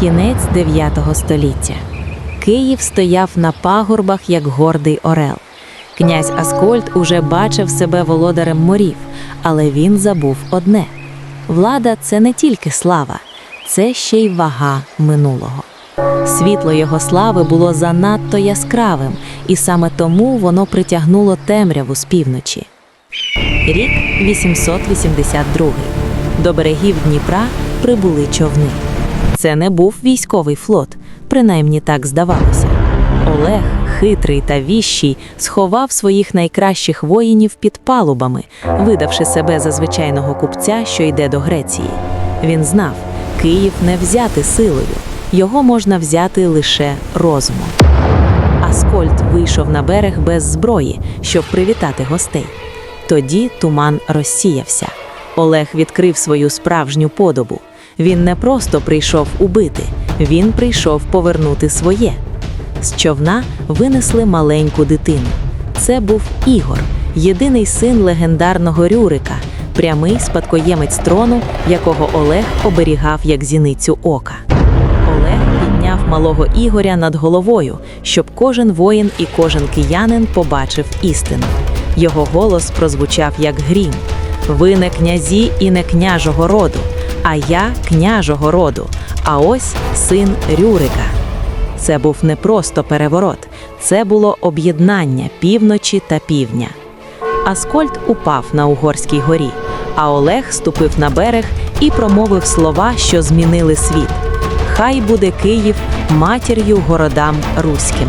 Кінець 9 століття. Київ стояв на пагорбах, як гордий орел. Князь Аскольд уже бачив себе володарем морів, але він забув одне: влада це не тільки слава, це ще й вага минулого. Світло його слави було занадто яскравим, і саме тому воно притягнуло темряву з півночі. Рік 882. До берегів Дніпра прибули човни. Це не був військовий флот, принаймні так здавалося. Олег, хитрий та віщий, сховав своїх найкращих воїнів під палубами, видавши себе за звичайного купця, що йде до Греції. Він знав, Київ не взяти силою, його можна взяти лише розумом. Аскольд вийшов на берег без зброї, щоб привітати гостей. Тоді туман розсіявся. Олег відкрив свою справжню подобу. Він не просто прийшов убити, він прийшов повернути своє. З човна винесли маленьку дитину. Це був Ігор, єдиний син легендарного Рюрика, прямий спадкоємець трону, якого Олег оберігав як зіницю ока. Олег підняв малого Ігоря над головою, щоб кожен воїн і кожен киянин побачив істину. Його голос прозвучав як грім. Ви не князі і не княжого роду, а я княжого роду, а ось син Рюрика. Це був не просто переворот, це було об'єднання півночі та півдня. Аскольд упав на Угорській горі, а Олег ступив на берег і промовив слова, що змінили світ. Хай буде Київ матір'ю городам руським.